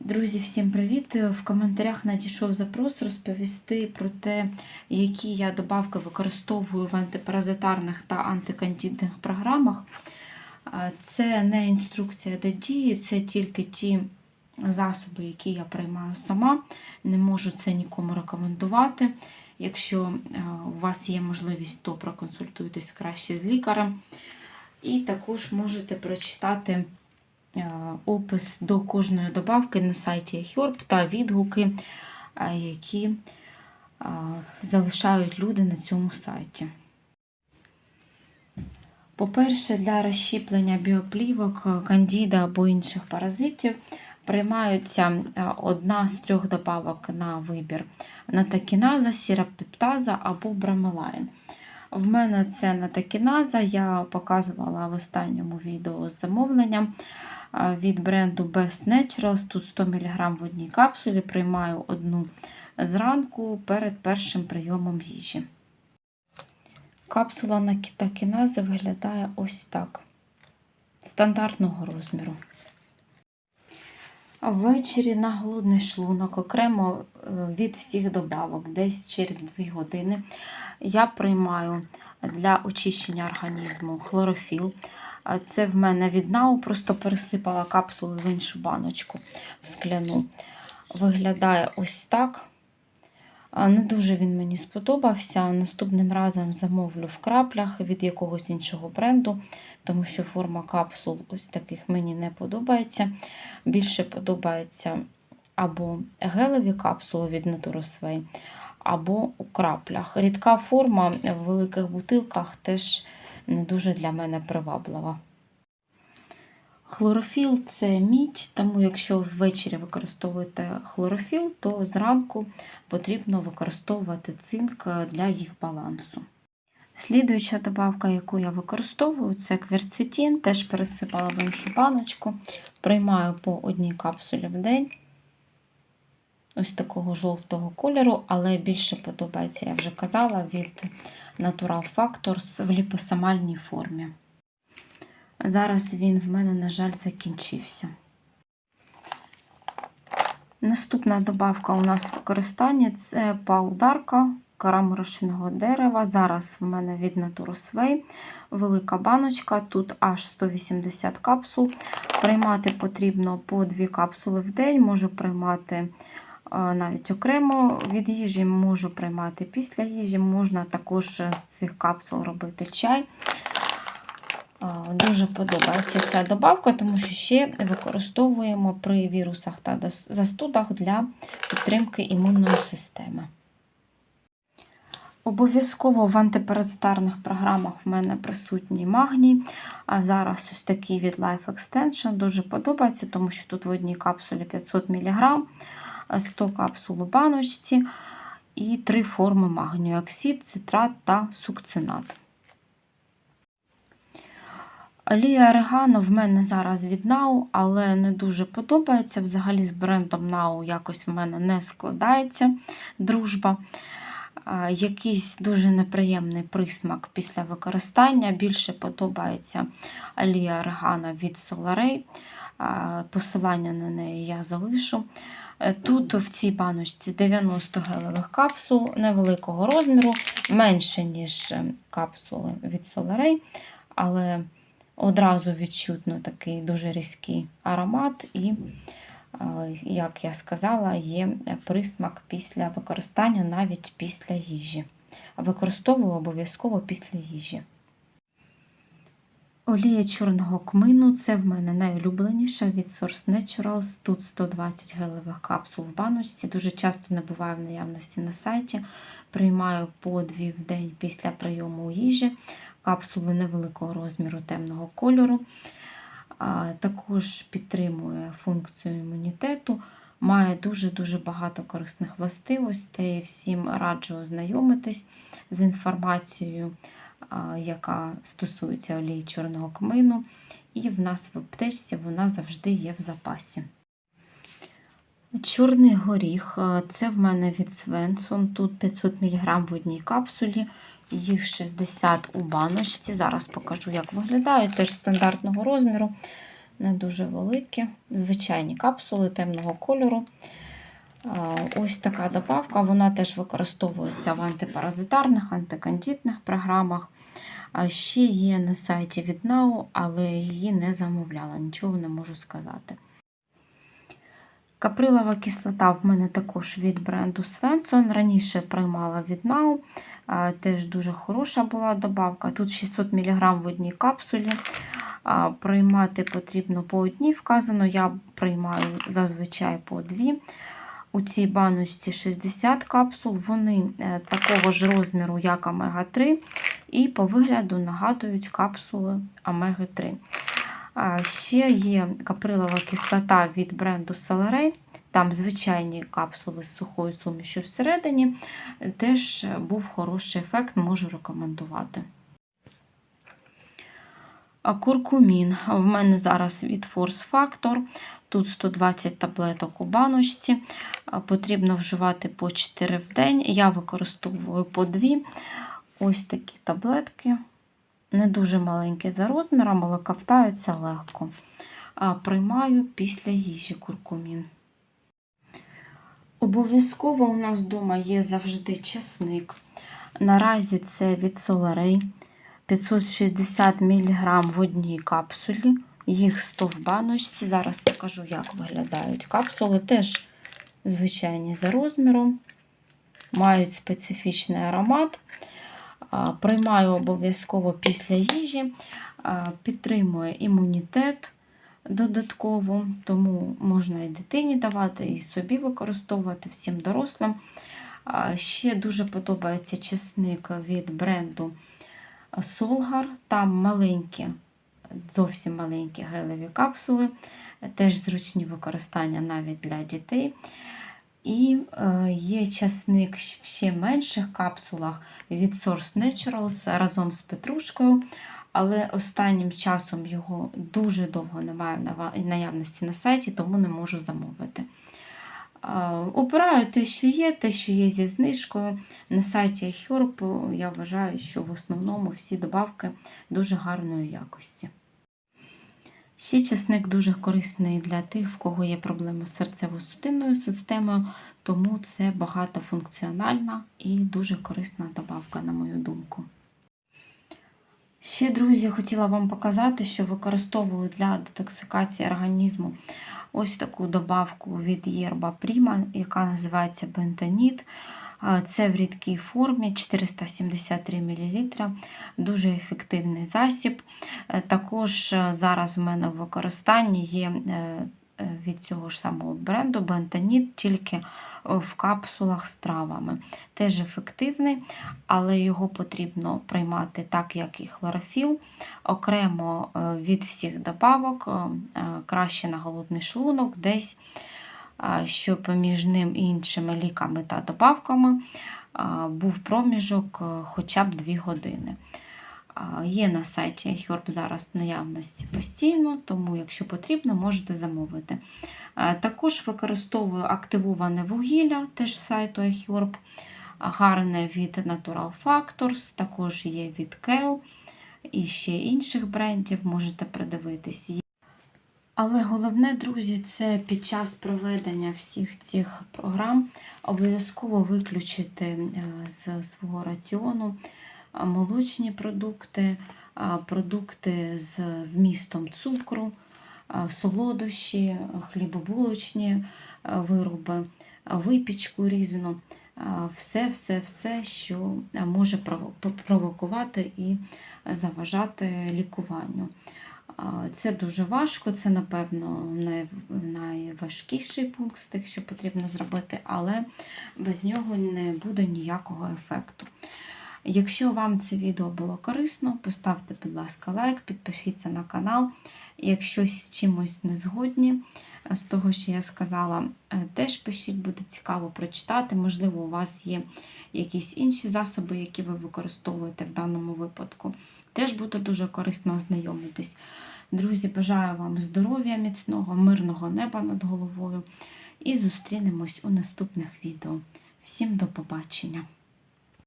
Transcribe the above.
Друзі, всім привіт! В коментарях надійшов запрос розповісти про те, які я добавки використовую в антипаразитарних та антикандидних програмах. Це не інструкція до дії, це тільки ті засоби, які я приймаю сама. Не можу це нікому рекомендувати. Якщо у вас є можливість, то проконсультуйтесь краще з лікарем. І також можете прочитати опис до кожної добавки на сайті iHerb та відгуки, е, які е, залишають люди на цьому сайті. По-перше, для розщіплення біоплівок, е, кандіда або інших паразитів приймаються е, одна з трьох добавок на вибір: натакіназа, сірапептаза або брамелайн. В мене це натакіназа, я показувала в останньому відео з замовленням від бренду Best Naturals. Тут 100 мг в одній капсулі. Приймаю одну зранку перед першим прийомом їжі. Капсула натакінази виглядає ось так. Стандартного розміру. Ввечері на голодний шлунок, окремо е, від всіх добавок, десь через 2 години, я приймаю для очищення організму хлорофіл. Це в мене від НАУ, просто пересипала капсулу в іншу баночку в скляну. Виглядає ось так. Не дуже він мені сподобався. Наступним разом замовлю в краплях від якогось іншого бренду, тому що форма капсул ось таких мені не подобається. Більше подобається або гелеві капсули від Naturosway, або у краплях. Рідка форма в великих бутилках теж не дуже для мене приваблива. Хлорофіл це мідь, тому якщо ввечері використовуєте хлорофіл, то зранку потрібно використовувати цинк для їх балансу. Слідуюча добавка, яку я використовую, це кверцетин, теж пересипала в іншу баночку. Приймаю по одній капсулі в день. Ось такого жовтого кольору, але більше подобається, я вже казала, від Natural Factors в ліпосомальній формі. Зараз він в мене, на жаль, закінчився. Наступна добавка у нас в використанні це паударка кора морошиного дерева. Зараз в мене від Naturosway велика баночка, тут аж 180 капсул. Приймати потрібно по 2 капсули в день, можу приймати навіть окремо від їжі, можу приймати після їжі, можна також з цих капсул робити чай. Дуже подобається ця добавка, тому що ще використовуємо при вірусах та застудах для підтримки імунної системи. Обов'язково в антипаразитарних програмах в мене присутній магній. А зараз ось такий від Life Extension дуже подобається, тому що тут в одній капсулі 500 мг, 100 капсул у баночці і три форми магнію: оксид, цитрат та сукцинат. Олія Орегано в мене зараз від Нау, але не дуже подобається. Взагалі з брендом Нау якось в мене не складається дружба. Якийсь дуже неприємний присмак після використання. Більше подобається олія Орегано від Solaray. Посилання на неї я залишу. Е, тут в цій баночці 90 гелевих капсул невеликого розміру, менше, ніж е, капсули від Solaray, але одразу відчутно такий дуже різкий аромат, і, як я сказала, є присмак після використання навіть після їжі. Використовую обов'язково після їжі. Олія чорного кмину це в мене найулюбленіша від Source Naturals. Тут 120 гелевих капсул в баночці. Дуже часто не буває в наявності на сайті. Приймаю по дві в день після прийому їжі капсули невеликого розміру темного кольору. Також підтримує функцію імунітету, має дуже-дуже багато корисних властивостей. Всім раджу ознайомитись з інформацією, яка стосується олії чорного кмину. І в нас в аптечці вона завжди є в запасі. Чорний горіх це в мене від Свенсон. Тут 500 мг в одній капсулі їх 60 у баночці. Зараз покажу, як виглядають. Теж стандартного розміру. не дуже великі, звичайні капсули темного кольору. Ось така добавка, вона теж використовується в антипаразитарних, антикандитних програмах. Ще є на сайті Віднау, але її не замовляла, нічого не можу сказати. Каприлова кислота в мене також від бренду Svensson. Раніше приймала від Now. Теж дуже хороша була добавка. Тут 600 мг в одній капсулі. Приймати потрібно по одній вказано. Я приймаю зазвичай по дві. У цій баночці 60 капсул. Вони е, такого ж розміру, як омега-3, і по вигляду нагадують капсули омеги-3. Ще є каприлова кислота від бренду Celeray. Там звичайні капсули з сухою сумішю всередині. Теж був хороший ефект, можу рекомендувати. Куркумін. В мене зараз від Force Factor. Тут 120 таблеток у баночці. Потрібно вживати по 4 в день. Я використовую по 2. Ось такі таблетки. Не дуже маленькі за розміром, але ковтаються легко. Приймаю після їжі куркумін. Обов'язково у нас вдома є завжди часник. Наразі це від Соларей 560 мг в одній капсулі, їх 100 в баночці. Зараз покажу, як виглядають капсули. Теж звичайні за розміром, мають специфічний аромат. Приймаю обов'язково після їжі, підтримує імунітет додатково, тому можна і дитині давати, і собі використовувати всім дорослим. Ще дуже подобається чесник від бренду Solgar. Там маленькі, зовсім маленькі гелеві капсули, теж зручні використання навіть для дітей. І е, є часник в ще менших капсулах від Source Naturals разом з петрушкою, але останнім часом його дуже довго немає в наявності на сайті, тому не можу замовити. Е, Обираю те, що є, те, що є зі знижкою. На сайті iHerb я вважаю, що в основному всі добавки дуже гарної якості. Ще чесник дуже корисний для тих, в кого є проблеми з серцево-судинною системою, тому це багатофункціональна і дуже корисна добавка, на мою думку. Ще, друзі, хотіла вам показати, що використовую для детоксикації організму ось таку добавку від Єрба Prima, яка називається Бентаніт. Це в рідкій формі 473 мл, дуже ефективний засіб. Е, Також е, зараз в мене в використанні є е, від цього ж самого бренду Бентаніт, тільки в капсулах з травами. Теж ефективний, але його потрібно приймати так, як і хлорофіл, окремо від всіх добавок, краще на голодний шлунок, десь щоб між ним і іншими ліками та добавками був проміжок хоча б 2 години. Є на сайті iHerb зараз наявності постійно, тому, якщо потрібно, можете замовити. Також використовую активоване вугілля, теж сайту iHerb, гарне від Natural Factors, також є від Kell і ще інших брендів, можете придивитись. Але головне, друзі, це під час проведення всіх цих програм обов'язково виключити е, з свого раціону молочні продукти, продукти з вмістом цукру, солодощі, хлібобулочні вироби, випічку різну. Все-все-все, що може провокувати і заважати лікуванню. Це дуже важко, це, напевно, найважкіший пункт з тих, що потрібно зробити, але без нього не буде ніякого ефекту. Якщо вам це відео було корисно, поставте, будь ласка, лайк, підпишіться на канал. Якщо з чимось не згодні з того, що я сказала, е, теж пишіть, буде цікаво прочитати. Можливо, у вас є якісь інші засоби, які ви використовуєте в даному випадку. Теж буде дуже корисно ознайомитись. Друзі, бажаю вам здоров'я, міцного, мирного неба над головою. І зустрінемось у наступних відео. Всім до побачення!